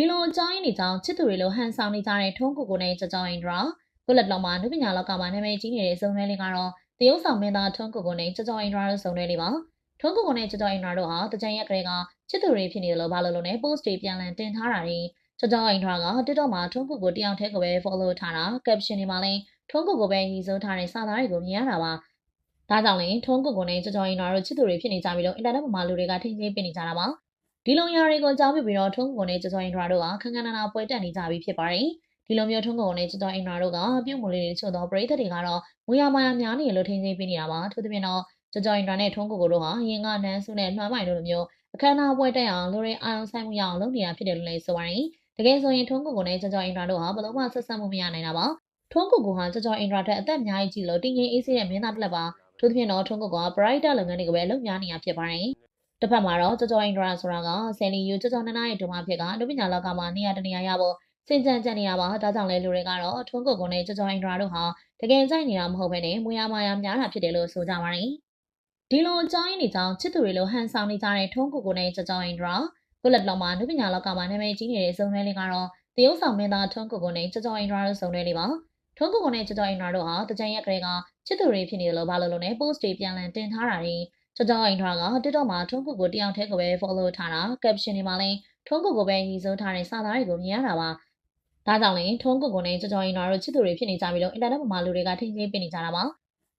ဒီလိုအကြောင်းရင်းတွေကြောင့်ချစ်သူတွေလိုဟန်ဆောင်နေကြတဲ့ထုံးကိုကိုနဲ့ကြောင်ကြောင်အင်ဒရာကုလတ်လောင်မှာနုပညာလောကမှာနာမည်ကြီးနေတဲ့ဇုံတွဲလေးကတော့တရုတ်ဆောင်မင်းသားထုံးကိုကိုနဲ့ကြောင်ကြောင်အင်ဒရာတို့ဇုံတွဲလေးပါထုံးကိုကိုနဲ့ကြောင်ကြောင်အင်ဒရာတို့ဟာတကြံရက်ကလေးကချစ်သူတွေဖြစ်နေတယ်လို့ဘာလို့လို့နဲ့ post တွေပြန်လည်တင်ထားတာတွေကြောင်ကြောင်အင်ဒရာက TikTok မှာထုံးကိုကိုတယောက်တည်းကိုပဲ follow ထားတာ caption တွေမှာလည်းထုံးကိုကိုပဲရည်စိုးထားတဲ့စာသားတွေကိုမြင်ရတာပါဒါကြောင့်လည်းထုံးကိုကိုနဲ့ကြောင်ကြောင်အင်ဒရာတို့ချစ်သူတွေဖြစ်နေကြပြီလို့အင်တာနက်ပေါ်မှာလူတွေကထင်ကြီးပြနေကြတာပါ ဒီလိုရာတွေကိုကြားပြပြီးတော့ထုံးကိုနဲ့ကြော်ကြော်အင်ဒရာတို့ကခန်းခန်းနာနာပွဲတက်နေကြပြီဖြစ်ပါတယ်။ဒီလိုမျိုးထုံးကိုနဲ့ကြော်ကြော်အင်ဒရာတို့ကပြုတ်မလေးတွေချို့သောပရိသတ်တွေကတော့ငွေရမာယာများနေလို့ထင်ကြီးပြနေတာပါ။ထို့သဖြင့်တော့ကြော်ကြော်အင်ဒရာနဲ့ထုံးကိုကိုတို့ဟာရင်ကနန်းစုနဲ့နှွမ်းမိုင်တို့လိုမျိုးအခမ်းအနားပွဲတက်အောင်လူတွေအာရုံစိုက်မှုရအောင်လုပ်နေတာဖြစ်တယ်လို့လည်းဆိုပါတယ်။တကယ်ဆိုရင်ထုံးကိုကိုနဲ့ကြော်ကြော်အင်ဒရာတို့ဟာဘယ်လို့မှဆက်ဆက်မှုမရနိုင်တာပါ။ထုံးကိုကိုဟာကြော်ကြော်အင်ဒရာတက်အသက်အများကြီးကြီးလို့တင်းငင်းအေးဆေးတဲ့မင်းသားတစ်လက်ပါ။ထို့သဖြင့်တော့ထုံးကိုက brighter လုပ်ငန်းတွေကိုပဲလုပ်များနေတာဖြစ်ပါတယ်။ တစ်ဖက်မှာတော့ကြော်ကြော်အင်ဒရာဆိုတာကဆယ်လီယူကြော်ကြော်နနာရဲ့ဒုမဖြစ်ကအနုပညာလောကမှာနေရာတနေရာရဖို့စင်ကြံကြံနေရပါဒါကြောင့်လဲလူတွေကတော့ထွန်းကုတ်ကုန်းနဲ့ကြော်ကြော်အင်ဒရာတို့ဟာတကယ်ကြိုက်နေတာမဟုတ်ဘဲနဲ့မွေးရမာယာများတာဖြစ်တယ်လို့ဆိုကြပါတယ်ဒီလိုအကြောင်းရင်းတွေကြောင့်ချစ်သူတွေလိုဟန်ဆောင်နေကြတဲ့ထုံးကုတ်ကုန်းနဲ့ကြော်ကြော်အင်ဒရာကုလတ်လောမှာနုပညာလောကမှာနာမည်ကြီးနေတဲ့ဇုံတွဲလေးကတော့တရုတ်ဆောင်မင်းသားထုံးကုတ်ကုန်းနဲ့ကြော်ကြော်အင်ဒရာတို့ဇုံတွဲလေးပါထုံးကုတ်ကုန်းနဲ့ကြော်ကြော်အင်ဒရာတို့ဟာတကြံရက်ကလေးကချစ်သူတွေဖြစ်နေတယ်လို့ဘာလို့လို့နဲ့ post တွေပြန်လည်တင်ထားတာတွေ ကြောကြောအိမ်ထွားက TikTok မှာထုံးကုတ်ကိုတယောက်တည်းကိုပဲ follow ထားတာ caption တွေမှာလည်းထုံးကုတ်ကိုပဲရည်စိုးထားတဲ့စာသားတွေကိုမြင်ရတာပါဒါကြောင့်လည်းထုံးကုတ်ကိုနဲ့ကြောကြောအိမ်ထွားတို့ချစ်သူတွေဖြစ်နေကြပြီလို့အင်တာနက်ပေါ်မှာလူတွေကထင်ကြီးပြနေကြတာပါ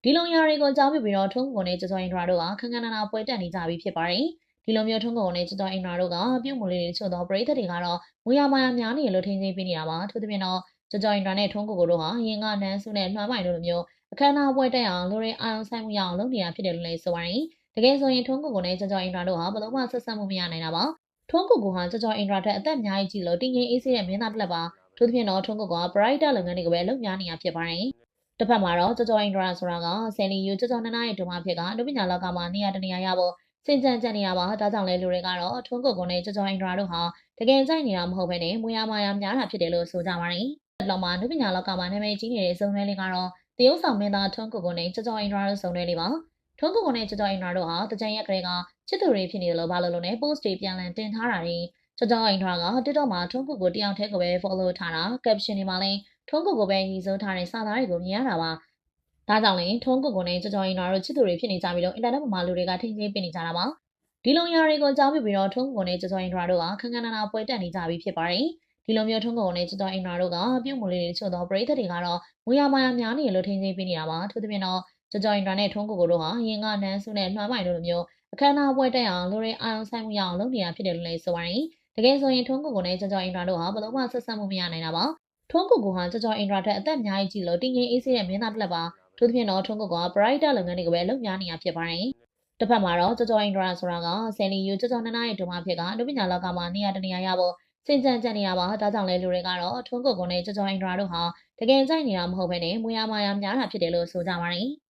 ဒီလိုရာတွေကိုကြားပြပြီးတော့ထုံးကုတ်ကိုနဲ့ကြောကြောအိမ်ထွားတို့ကခန်းခန်းနာနာပွဲတက်နေကြပြီဖြစ်ပါတယ်ဒီလိုမျိုးထုံးကုတ်ကိုနဲ့ကြောကြောအိမ်ထွားတို့ကပြုတ်မလေးတွေချို့သောပရိသတ်တွေကတော့ငွေရမာယာများနေလို့ထင်ကြီးပြနေတာပါထို့သဖြင့်တော့ကြောကြောအိမ်ထွားနဲ့ထုံးကုတ်ကိုတို့ဟာရင်ကနန်းစုနဲ့နှွမ်းမိုင်တို့လိုမျိုးအခမ်းအနားပွဲတက်အောင်လူတွေအာရုံစိုက်မှုရအောင်လုပ်နေတာဖြစ်တယ်လို့လည်းဆိုပါတယ်တကယ်ဆိုရင်ထုံးကိုကိုနဲ့ကြော်ကြော်အင်ဒရာတို့ဟာဘယ်လို့မှဆက်ဆက်မှုမရနိုင်တာပါထုံးကိုကိုဟာကြော်ကြော်အင်ဒရာထက်အသက်အများကြီးကြီးလို့တင်းငင်းအေးဆေးတဲ့မင်းသားတစ်လက်ပါထို့သဖြင့်တော့ထုံးကိုက brighter လုပ်ငန်းတွေကိုပဲလုပ်များနေရဖြစ်ပါတယ်တစ်ဖက်မှာတော့ကြော်ကြော်အင်ဒရာဆိုတာကဆယ်လီယူကြော်ကြော်နနာရဲ့ဒုမဖြစ်ကအနုပညာလောကမှာနေရာတနေရာရဖို့စင်ကြံကြံနေရပါဒါကြောင့်လဲလူတွေကတော့ထုံးကိုကိုနဲ့ကြော်ကြော်အင်ဒရာတို့ဟာတကယ်ကြိုက်နေတာမဟုတ်ဘဲနဲ့မွေးရမာယာများတာဖြစ်တယ်လို့ဆိုကြပါတယ်လောကမှာနုပညာလောကမှာနာမည်ကြီးနေတဲ့ဇုံတွဲလေးကတော့တရုတ်ဆောင်မင်းသားထုံးကိုကိုနဲ့ကြော်ကြော်အင်ဒရာတို့ဇုံတွဲလေးပါ ထုံးကုကုနဲ့ကြော်ကြော်အင်နာတို့ဟာတကြံရက်ကလေးကချစ်သူတွေဖြစ်နေတယ်လို့ဘာလို့လို့နဲ့ post တွေပြန်လည်တင်ထားတာတွေကြော်ကြော်အင်နာက TikTok မှာထုံးကုကုတယောက်တည်းကိုပဲ follow ထားတာ caption တွေမှာလည်းထုံးကုကုပဲရည်စိုးထားတဲ့စာသားတွေကိုမြင်ရတာပါဒါကြောင့်လည်းထုံးကုကုနဲ့ကြော်ကြော်အင်နာတို့ချစ်သူတွေဖြစ်နေကြပြီလို့အင်တာနက်ပေါ်မှာလူတွေကထင်ကြီးပြနေကြတာပါဒီလိုရာတွေကိုကြားပြပြီးတော့ထုံးကုကုနဲ့ကြော်ကြော်အင်နာတို့ကခန်းခန်းနာနာပွဲတက်နေကြပြီဖြစ်ပါတယ်ဒီလိုမျိုးထုံးကုကုနဲ့ကြော်ကြော်အင်နာတို့ကပြုတ်မလေးတွေချို့သောပရိသတ်တွေကတော့ငွေရမာယာများနေလို့ထင်ကြီးပြနေတာပါထို့သဖြင့်တော့ ကြော်ကြော်အင်တာနဲ့ထုံးကိုကိုတို့ဟာရင်ကနန်းစုနဲ့နှွမ်းမိုင်တို့လိုမျိုးအခမ်းအနားပွဲတက်အောင်လူတွေအာရုံစိုက်မှုရအောင်လုပ်နေတာဖြစ်တယ်လို့လည်းဆိုပါတယ်။တကယ်ဆိုရင်ထုံးကိုကိုနဲ့ကြော်ကြော်အင်တာတို့ဟာဘယ်လို့မှဆက်ဆက်မှုမရနိုင်တာပါ။ထုံးကိုကိုဟာကြော်ကြော်အင်တာထက်အသက်အများကြီးကြီးလို့တင်းငင်းအေးဆေးတဲ့မင်းသားတစ်လက်ပါ။ထို့သဖြင့်တော့ထုံးကိုက brighter လုပ်ငန်းတွေကိုပဲလုပ်များနေတာဖြစ်ပါတယ်။တစ်ဖက်မှာတော့ကြော်ကြော်အင်ဒရာဆိုတာကဆယ်လီယူကြော်ကြော်နနာရဲ့ဒုမဖြစ်ကအနုပညာလောကမှာနေရာတနေရာရဖို့စင်ကြံကြံနေရပါဒါကြောင့်လဲလူတွေကတော့ထုံးကုတ်ကုန်းနဲ့ကြော်ကြော်အင်ဒရာတို့ဟာတကယ်ကြိုက်နေတာမဟုတ်ဘဲနဲ့မွေးရမာယာများတာဖြစ်တယ်လို့ဆိုကြပါတယ်။